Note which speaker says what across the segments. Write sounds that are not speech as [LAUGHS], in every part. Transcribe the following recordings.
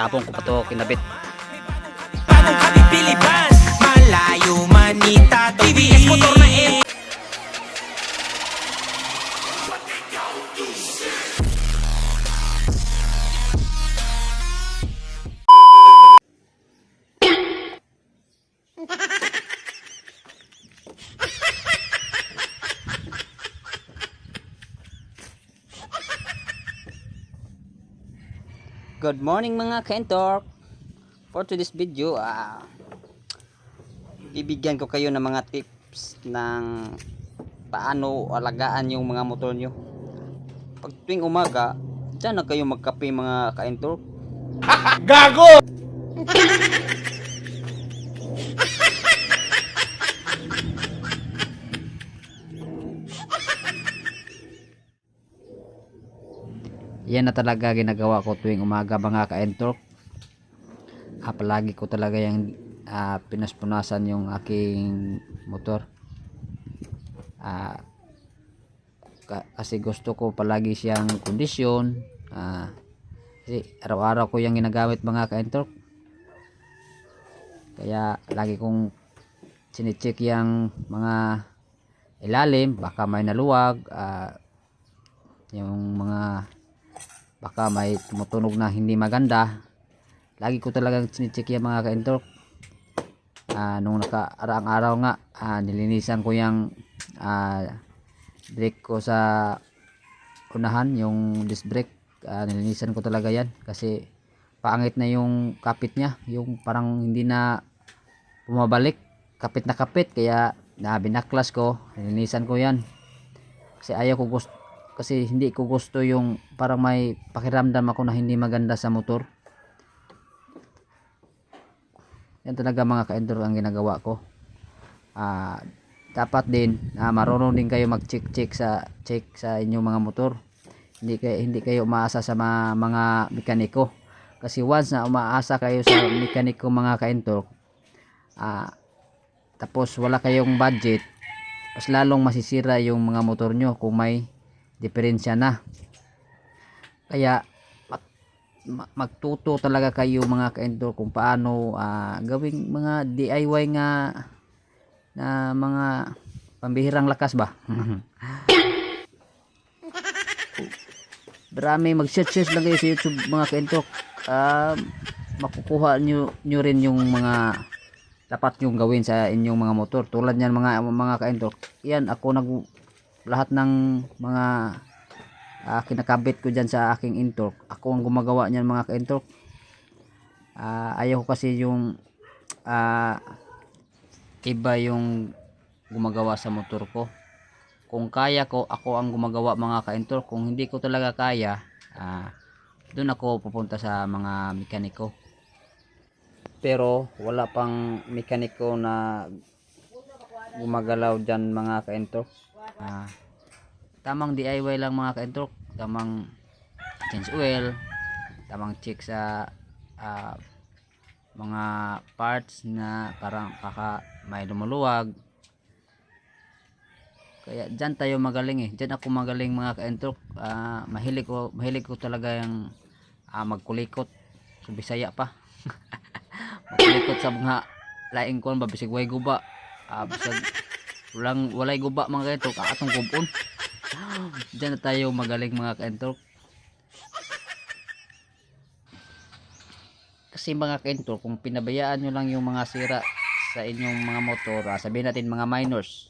Speaker 1: Kapon ko pa to kinabit.
Speaker 2: Paano ka bibiliban? Malayo manita TVS motor na M
Speaker 1: Good morning mga kentork. For today's video, ah bibigyan ko kayo ng mga tips ng paano alagaan yung mga motor nyo. Pag tuwing umaga, dyan na kayo magkape mga kaentork. [LAUGHS] [LAUGHS] yan na talaga ginagawa ko tuwing umaga mga ka-entork ah, palagi ko talaga yung ah, pinaspunasan yung aking motor. Ah, ka- kasi gusto ko palagi siyang kondisyon. Ah, kasi araw-araw ko yung ginagamit mga ka-entork kaya lagi kong sinicheck yung mga ilalim baka may naluwag ah, yung mga baka may tumutunog na hindi maganda. Lagi ko talagang sinicheck yung mga ka-entork. Ah, nung nakaraang araw nga ah, nilinisan ko yung ah, brake ko sa unahan yung disc brake. Ah, nilinisan ko talaga yan kasi pangit na yung kapit niya. Yung parang hindi na bumabalik. Kapit na kapit kaya na binaklas ko. Nilinisan ko yan. Kasi ayaw ko gusto kasi hindi ko gusto yung parang may pakiramdam ako na hindi maganda sa motor. Yan talaga mga ka-enduro ang ginagawa ko. Ah dapat din na marunong din kayo mag check check sa check sa inyong mga motor. Hindi kayo hindi kayo umaasa sa mga, mga mekaniko. Kasi once na umaasa kayo sa mekaniko mga ka-enduro ah tapos wala kayong budget mas lalong masisira yung mga motor nyo kung may diferensya na. Kaya mag, ma- magtuto talaga kayo mga ka-enduro kung paano ah, gawing mga DIY nga na mga pambihirang lakas ba? [LAUGHS] Marami mag-search lang kayo sa YouTube mga ka-enduro Ah, makukuha nyo, nyo rin yung mga dapat yung gawin sa inyong mga motor. Tulad yan mga mga ka-enduro yan ako nag lahat ng mga ah, kinakabit ko dyan sa aking intork ako ang gumagawa niyan mga ka-intork. Ah, ayaw ko kasi yung ah, iba yung gumagawa sa motor ko. Kung kaya ko ako ang gumagawa mga ka-intork. Kung hindi ko talaga kaya ah, doon ako pupunta sa mga mekaniko. Pero wala pang mekaniko na gumagalaw dyan mga ka-intork ah, tamang DIY lang mga ka-entrok tamang change oil. Tamang check sa ah, mga parts na parang baka may lumuluwag. Kaya dyan tayo magaling eh. Dyan ako magaling mga ka-entrok Ah, mahilig ko mahilig ko talaga yung ah, magkulikot. Sa Bisaya pa. [LAUGHS] Magkulikot sa mga laing kon ba? Bisig way guba. Bisag walang walay guba mga ka-entrok atong kubon Diyan na tayo magaling mga kaentok. Kasi mga kaentok, kung pinabayaan nyo lang yung mga sira sa inyong mga motor, ah, sabihin natin mga minors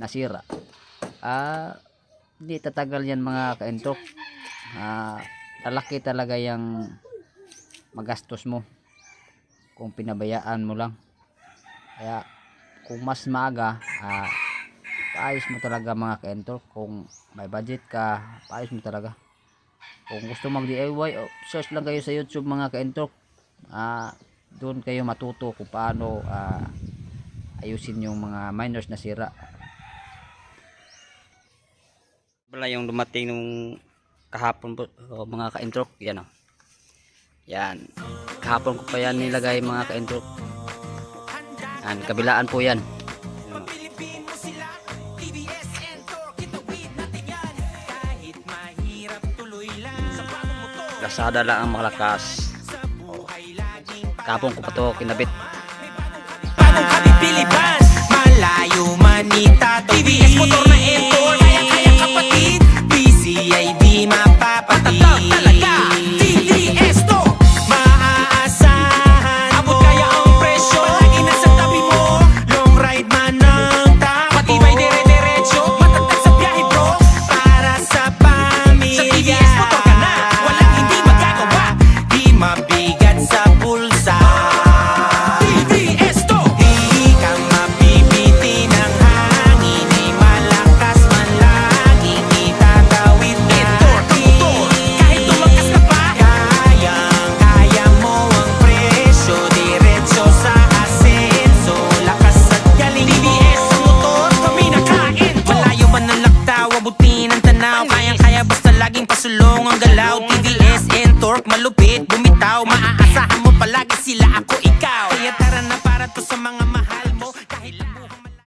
Speaker 1: na sira, ah, hindi tatagal yan mga kaentok. Ah, talaki talaga yung magastos mo kung pinabayaan mo lang. Kaya, kung mas maaga, ah, paayos mo talaga mga ka-entor kung may budget ka paayos mo talaga. Kung gusto mag DIY oh, search lang kayo sa YouTube mga ka-entor ah, doon kayo matuto kung paano ah, ayusin yung mga minors na sira. Wala yung dumating nung kahapon po oh, mga ka-entor yan o yan. Kahapon ko pa yan nilagay mga ka-entor yan kabilaan po yan Yan, oh.
Speaker 2: Pilipino sila TVS and Torque Itawid natin yan Kahit mahirap tuloy lang Sa bagong motor
Speaker 1: Lazada lang ang malakas.
Speaker 2: Buhay
Speaker 1: kapong ko pa to kinabit
Speaker 2: Bagong kabibiliban Malayo manita TVS motor na Entor pasulong ang galaw